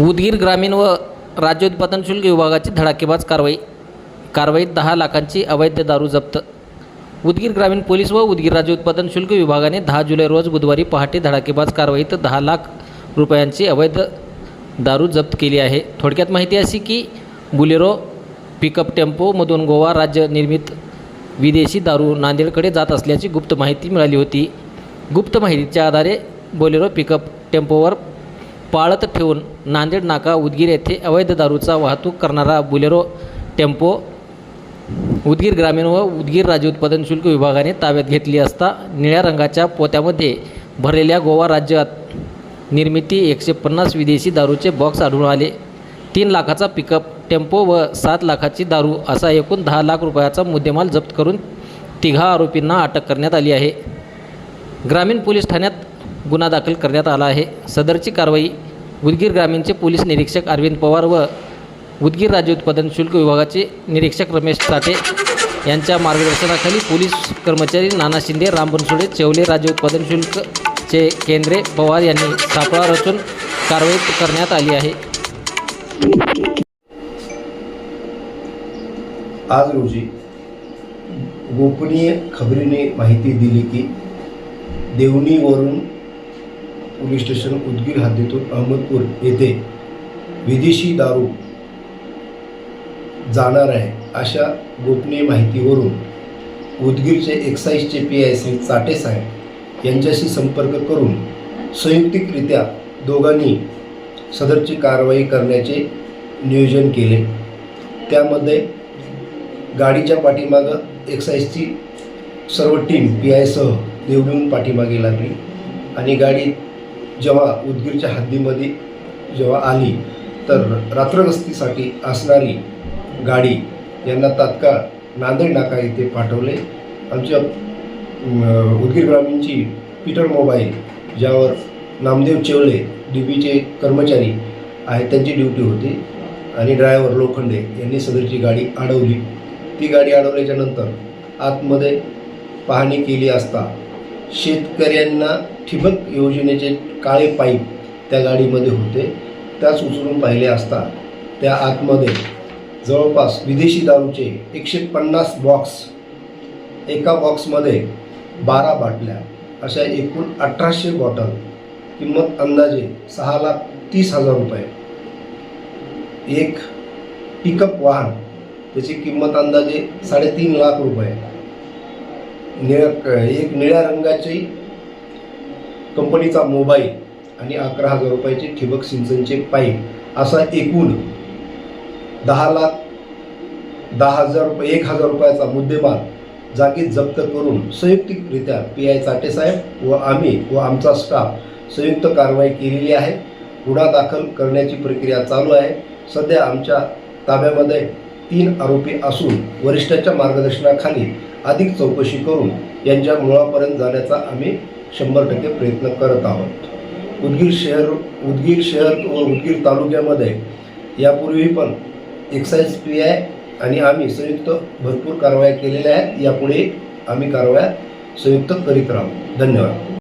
उदगीर ग्रामीण व राज्य उत्पादन शुल्क विभागाची धडाकेबाज कारवाई कारवाईत दहा लाखांची अवैध दारू जप्त. उदगीर ग्रामीण पोलीस व उदगीर राज्य उत्पादन शुल्क विभागाने दहा जुलै रोज बुधवारी पहाटे धडाकेबाज कारवाईत दहा लाख रुपयांची अवैध दारू जप्त केली आहे. थोडक्यात माहिती अशी की बुलेरो पिकअप टेम्पोमधून गोवा राज्य निर्मित विदेशी दारू नांदेडकडे जात असल्याची गुप्त माहिती मिळाली होती. गुप्त माहितीच्या आधारे बोलेरो पिकअप टेम्पोवर पाळत ठेवून नांदेड नाका उदगीर येथे अवैध दारूचा वाहतूक करणारा बुलेरो टेम्पो उदगीर ग्रामीण व उदगीर राज्य उत्पादन शुल्क विभागाने ताब्यात घेतली असता निळ्या रंगाच्या पोत्यामध्ये भरलेल्या गोवा राज्यात निर्मिती एकशे पन्नास विदेशी दारूचे बॉक्स आढळून आले. तीन लाखाचा पिकअप टेम्पो व सात लाखाची दारू असा एकूण दहा लाख रुपयाचा मुद्देमाल जप्त करून तिघा आरोपींना अटक करण्यात आली आहे. ग्रामीण पोलीस ठाण्यात गुन्हा दाखल करण्यात आला आहे. सदरची कारवाई उदगीर ग्रामीणचे पोलीस निरीक्षक अरविंद पवार व उदगीर राज्य उत्पादन शुल्क विभागाचे निरीक्षक रमेश साठे यांच्या मार्गदर्शनाखाली पोलीस कर्मचारी नाना शिंदे राम बनसोडे चेवले राज्य उत्पादन शुल्कचे केंद्रे पवार यांनी सापळा रचून कारवाई करण्यात आली आहे. आज रोजी गोपनीय खबरीने माहिती दिली की देवणीवरून पोलीस स्टेशन उदगीर हद्दीतून अहमदपूर येथे विदेशी दारू जाणार आहे अशा गोपनीय माहितीवरून उदगीरचे एक्साईजचे पी आय श्री चाटे साहेब यांच्याशी संपर्क करून संयुक्तिकरित्या दोघांनी सदरची कारवाई करण्याचे नियोजन केले. त्यामध्ये गाडीच्या पाठीमागं एक्साईजची सर्व टीम पी आयसह देवडून पाठीमागे लागली आणि गाडी जेव्हा उदगीरच्या हद्दीमध्ये जेव्हा आली तर रात्रगस्तीसाठी असणारी गाडी यांना तात्काळ नांदेड नाका येथे पाठवले. आमच्या उदगीर ग्रामीणची पीटर मोबाईल ज्यावर नामदेव चेवले डी बीचे कर्मचारी आहे त्यांची ड्युटी होती. आणि ड्रायव्हर लोखंडे यांनी सदरची गाडी अडवली. ती गाडी अडवल्याच्या नंतर आतमध्ये पाहणी केली असता शेतकऱ्यांना ठिबक योजनेचे काळे पाईप त्या गाडीमध्ये होते. त्याच उचलून पाहिले असता त्या आतमध्ये जवळपास विदेशी दारूचे एकशे पन्नास बॉक्स एका बॉक्समध्ये बारा बाटल्या अशा एकूण अठराशे बॉटल किंमत अंदाजे सहा लाख तीस हजार रुपये. एक पिकअप वाहन त्याची किंमत अंदाजे साडेतीन लाख रुपये. निळ्या एक निळ्या रंगाची कंपनीचा मोबाईल आणि अकरा हजार रुपयाचे ठिबक सिंचनचे पाईप असा एकूण दहा लाख दहा हजार रुपये एक हजार रुपयाचा मुद्देमाल जागी जप्त करून संयुक्तिकरित्या पी आय चाटेसाहेब व आम्ही व आमचा स्टाफ संयुक्त कारवाई केलेली आहे. गुन्हा दाखल करण्याची प्रक्रिया चालू आहे. सध्या आमच्या ताब्यामध्ये तीन आरोपी असून वरिष्ठाच्या मार्गदर्शनाखाली अधिक चौकशी करून यांच्या मुळापर्यंत जाण्याचा आम्ही शंभर टक्के प्रयत्न करत आहोत. उदगीर शहर उदगीर शहर व उदगीर तालुक्यामध्ये यापूर्वी पण एक्साईज पी आय आणि आम्ही संयुक्त भरपूर कारवाया केलेल्या आहेत. यापुढे आम्ही कारवाया संयुक्त करीत राहू. धन्यवाद.